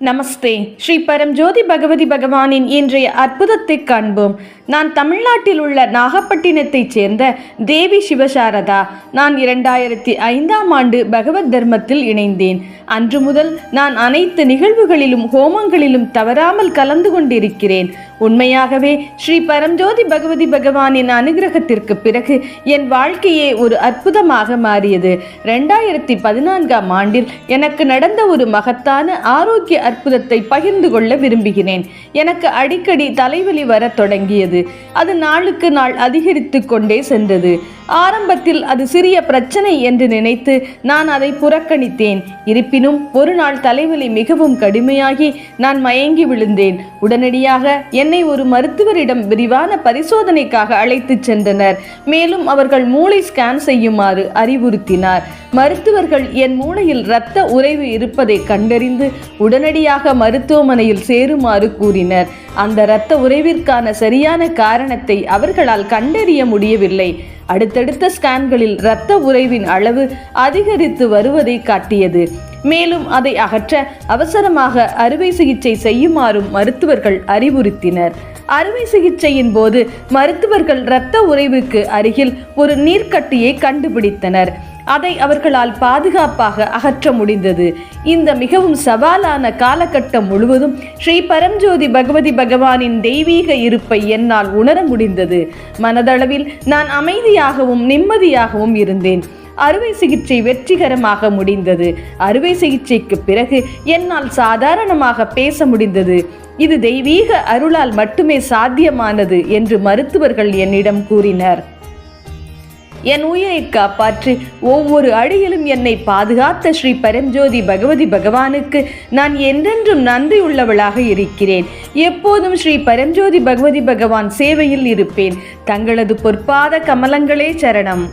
நமஸ்தே. ஸ்ரீ பரம்ஜோதி பகவதி பகவானின் இன்றைய அற்புதத்தை காண்போம். நான் தமிழ்நாட்டில் உள்ள நாகப்பட்டினத்தைச் சேர்ந்த தேவி சிவசாரதா. நான் இரண்டாயிரத்தி ஐந்தாம் ஆண்டு பகவத் தர்மத்தில் இணைந்தேன். அன்று முதல் நான் அனைத்து நிகழ்வுகளிலும் ஹோமங்களிலும் தவறாமல் கலந்து கொண்டிருக்கிறேன். உண்மையாகவே ஸ்ரீ பரம்ஜோதி பகவதி பகவானின் அனுகிரகத்திற்கு பிறகு என் வாழ்க்கையே ஒரு அற்புதமாக மாறியது. ரெண்டாயிரத்தி பதினான்காம் ஆண்டில் எனக்கு நடந்த ஒரு மகத்தான ஆரோக்கிய அற்புதத்தை பகிர்ந்து கொள்ள விரும்புகிறேன். எனக்கு அடிக்கடி தலைவலி வரத் தொடங்கியது. அது நாளுக்கு நாள் அதிகரித்து கொண்டே சென்றது. ஆரம்பத்தில் அது சிறிய பிரச்சனை என்று நினைத்து நான் அதை புறக்கணித்தேன். இருப்பினும் ஒரு நாள் தலைவலி மிகவும் கடுமையாகி நான் மயங்கி விழுந்தேன். உடனடியாக என்னை ஒரு மருத்துவரிடம் விரிவான பரிசோதனைக்காக அழைத்துச் சென்றனர். மேலும் அவர்கள் மூளை ஸ்கேன் செய்யுமாறு அறிவுறுத்தினார். மருத்துவர்கள் என் மூளையில் இரத்த உறைவு இருப்பதை கண்டறிந்து உடனடியாக மருத்துவமனையில் சேருமாறு கூறினர். அந்த இரத்த உறைவிற்கான சரியான காரணத்தை அவர்களால் கண்டறிய முடியவில்லை. அடுத்தடுத்த ஸ்கேன்களில் இரத்த உறைவின் அளவு அதிகரித்து வருவதை காட்டியது. மேலும் அதை அகற்ற அவசரமாக அறுவை சிகிச்சை செய்யுமாறும் மருத்துவர்கள் அறிவுறுத்தினர். அறுவை சிகிச்சையின் போது மருத்துவர்கள் இரத்த உறைவுக்கு அருகில் ஒரு நீர்க்கட்டியை கண்டுபிடித்தனர். அதை அவர்களால் பாதுகாப்பாக அகற்ற முடிந்தது. இந்த மிகவும் சவாலான காலகட்டம் முழுவதும் ஸ்ரீ பரம்ஜோதி பகவதி பகவானின் தெய்வீக இருப்பை என்னால் உணர முடிந்தது. மனதளவில் நான் அமைதியாகவும் நிம்மதியாகவும் இருந்தேன். அறுவை சிகிச்சை வெற்றிகரமாக முடிந்தது. அறுவை சிகிச்சைக்கு பிறகு என்னால் சாதாரணமாக பேச முடிந்தது. இது தெய்வீக அருளால் மட்டுமே சாத்தியமானது என்று மருத்துவர்கள் என்னிடம் கூறினர். என் உயிரை காப்பாற்றி. ஒவ்வொரு அடியிலும் என்னை பாதுகாத்த ஸ்ரீ பரஞ்சோதி பகவதி பகவானுக்கு நான் என்றென்றும் நன்றியுள்ளவளாக இருக்கிறேன். எப்போதும் ஸ்ரீ பரஞ்சோதி பகவதி பகவான் சேவையில் இருப்பேன். தங்களது பொற்பாத கமலங்களே சரணம்.